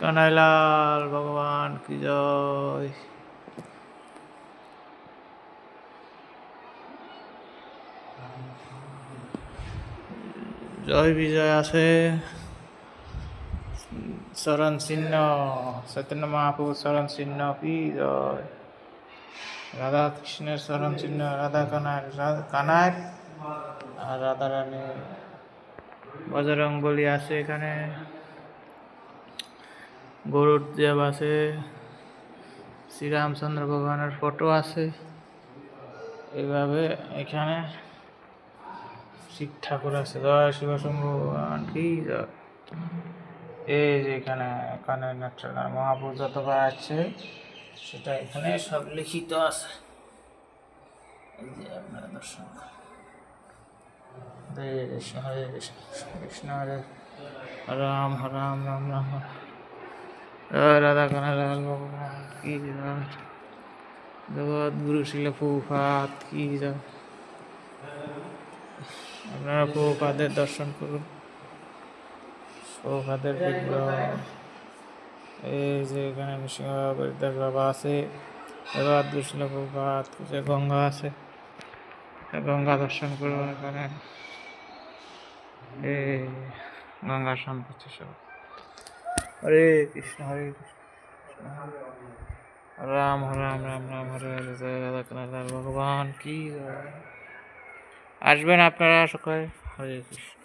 কানাইলাল, ভগবান কি জয়। জয় বিজয় আছে। চরণ চিহ্ন, চৈতন্য মহাপ্রভু চরণ চিহ্ন, কি জয়। রাধা কৃষ্ণের চরণ চিহ্ন, রাধা কানার কানার আর রাধা রানী বজরং বলি আছে এখানে। গরুর দেব আছে শ্রীরামচন্দ্র ভগবানের ফটো আছে এভাবে এখানে শিব ঠাকুর আছে জয় শিব ভগবান কি এই যে এখানে এখানে মহাপুর যতবার আছে সেটা এখানে সব লিখিত আছে এই যে আপনারা দর্শন হরে কৃষ্ণ হরে কৃষ্ণ কৃষ্ণ হরে রাম রাম রাম রাম জয় রাধা কানালাল ভগবান, কি জয় জগৎ গুরু শিল প্রভুপাত কি জয় আপনারা প্রভুপাদের দর্শন করুন। প্রভুপাদের বিগ্রহ। এই যে এখানে নৃসিংহ বাবা আছে, এবার দুশিল প্রভুপাত যে গঙ্গা আছে। গঙ্গা দর্শন করুন এখানে। এই গঙ্গা করছে সব। হরে কৃষ্ণ হরে কৃষ্ণ রাম রাম রাম রাম, হরে হরে রাধা কৃষ্ণ ভগবান, কি। আসবেন আপনারা সকালে, হরে কৃষ্ণ